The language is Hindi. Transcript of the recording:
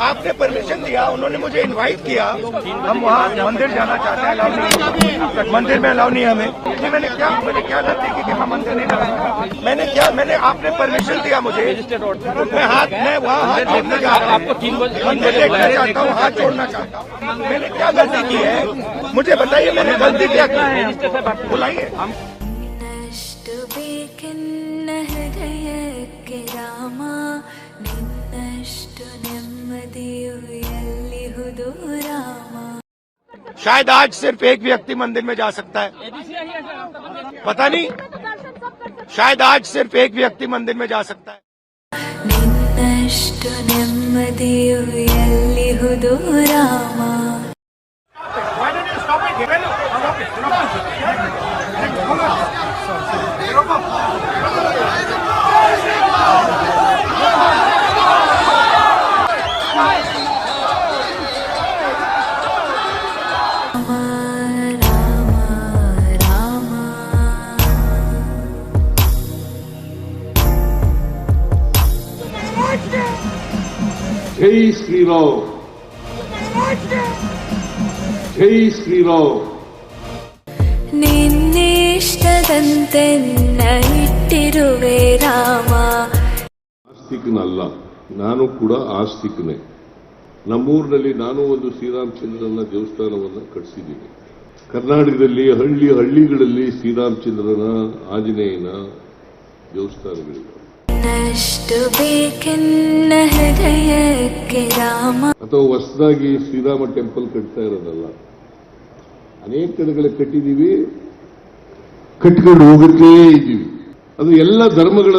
आपने परमिशन दिया, उन्होंने मुझे इनवाइट किया। हम वहाँ मंदिर जाना चाहते हैं अलाउ नहीं मंदिर में अलाउ नहीं हमें। कि मैंने क्या मैंने क्या गलती की कि मैं मंदिर नहीं लगाया मैंने क्या, मैंने आपने परमिशन दिया मुझे? मैं हाथ, मैं वहाँ हाथ जोड़ने जा रहा हूँ। मंदिर देखना चाहता हूँ, हाथ जोड़ना चाहता हूँ। मैंने क्या गलती की है? मुझे बताइए, मैंने गलती क्या की है? बुलाइए। नहर किरामा निन्नष्ट शायद आज सिर्फ़ एक व्यक्ति मंदिर में जा सकता है। पता नहीं। शायद आज सिर्फ़ एक व्यक्ति मंदिर में जा सकता है। ಜೈ ಶ್ರೀರಾಮ್. ಜೈ ಶ್ರೀರಾಮ್. ನಿನ್ನಿಷ್ಟದಂತೆ ಇಟ್ಟಿರುವೆ ರಾಮ. ಆಸ್ತಿಕನಲ್ಲ ನಾನು ಕೂಡ ಆಸ್ತಿಕನೇ. ನಮ್ಮೂರಿನಲ್ಲಿ ನಾನು ಒಂದು ಶ್ರೀರಾಮಚಂದ್ರನ ದೇವಸ್ಥಾನವನ್ನು ಕಟ್ಟಿಸಿದ್ದೀನಿ ಕರ್ನಾಟಕದಲ್ಲಿ ಹಳ್ಳಿ ಹಳ್ಳಿಗಳಲ್ಲಿ ಶ್ರೀರಾಮಚಂದ್ರನ ಆಂಜನೇಯನ ದೇವಸ್ಥಾನಗಳಿವೆ. ನಷ್ಟು ಬೇಕೆನ್ನ ಹೃದಯಕ್ಕೆ ರಾಮ. ಅಥವಾ ಹೊಸದಾಗಿ ಶ್ರೀರಾಮ ಟೆಂಪಲ್ ಕಟ್ತಾ ಇರೋದಲ್ಲ. ಅನೇಕ ಕಡೆಗಳ ಕಟ್ಟಿದೀವಿ ಕಟ್ಕೊಂಡು ಹೋಗುತ್ತಲೇ ಇದ್ದೀವಿ. ಅದು ಎಲ್ಲ ಧರ್ಮಗಳ